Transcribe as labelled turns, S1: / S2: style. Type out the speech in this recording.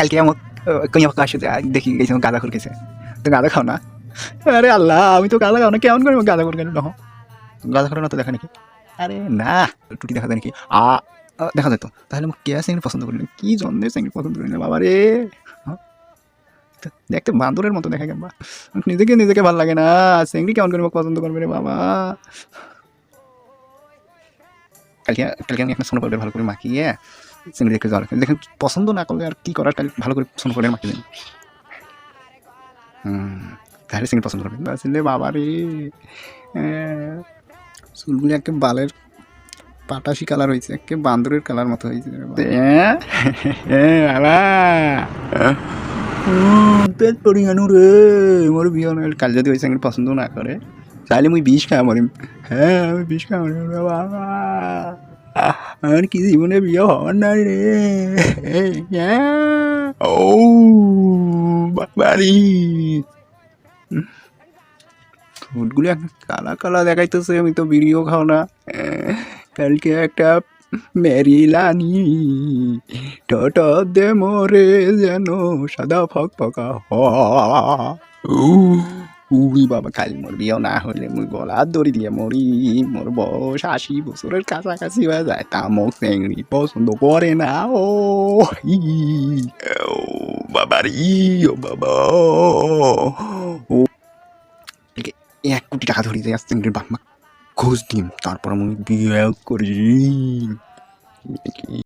S1: কালকে আমার কইয়া আসে দেখি গেছি গাঁদা খুর খেয়েছে। তো গাঁদা খাও না? আরে আল্লাহ, আমি তো গাঁদা খাও না, কেমন করে গাঁদা খুর কেন গাঁদা খাওয়ার না তো দেখা নাকি? আরে না, টুটি দেখা যায় নাকি? আ দেখা যেত তাহলে আমি কে চিংড়ি পছন্দ করি? না কি জন্মের পছন্দ করি? না বাবা রে হ্যাঁ? দেখতে বান্দরের মতো দেখা গেল নিজেকে নিজেকে ভালো লাগে না। চিংড়ি কেমন করে পছন্দ করবে রে বাবা? কালকে কালকে আমি একটা সোনো পাউডার ভালো করে মাখিয়ে চিংড়ি দেখে জল দেখেন পছন্দ না করলে আর কি করার কাল ভালো করে সোনো পাউডার মাখিয়ে দিন। তাহলে চিংড়ি পছন্দ করবেন। আসলে বাবা রে চুলগুলি একে বালের পাটাশি কালার হয়েছে একে বান্দরের কালার মতো হয়েছে। হ্যাঁ? হ্যাঁ, পেট পরিহানু রে মোর বিয়ে কাল যদি ওই সঙ্গে পছন্দ না করে তাহলে মুই বিষ খাওয়া মরিম। হ্যাঁ আমি বিষ খাওয়া মরিম বাবা। আমার কি জীবনে বিয়ে হওয়ার না রে ও বাবারি ঠোঁটগুলো একটা কালা কালা দেখাইতেছে আমি তো বিড়িও খাও না কালকে একটা মেরিলানি ঠোঁট দে মোরে যেন সাদা ফক ফকা উই বাবা কাল মোর বিয়ে না হলে মুই গলা দড়ি দিয়ে মরি। মোর বয়স আশি বছরের কাছাকাছি হয়ে যায় তা চেংড়ি পছন্দ করে না ও। ই, ও বাবা ও একে কোটি টাকা ধরি দিয়ে চেংড়ির বাপ মা ঘুষ দিম তারপর আমি বিয়ে করি।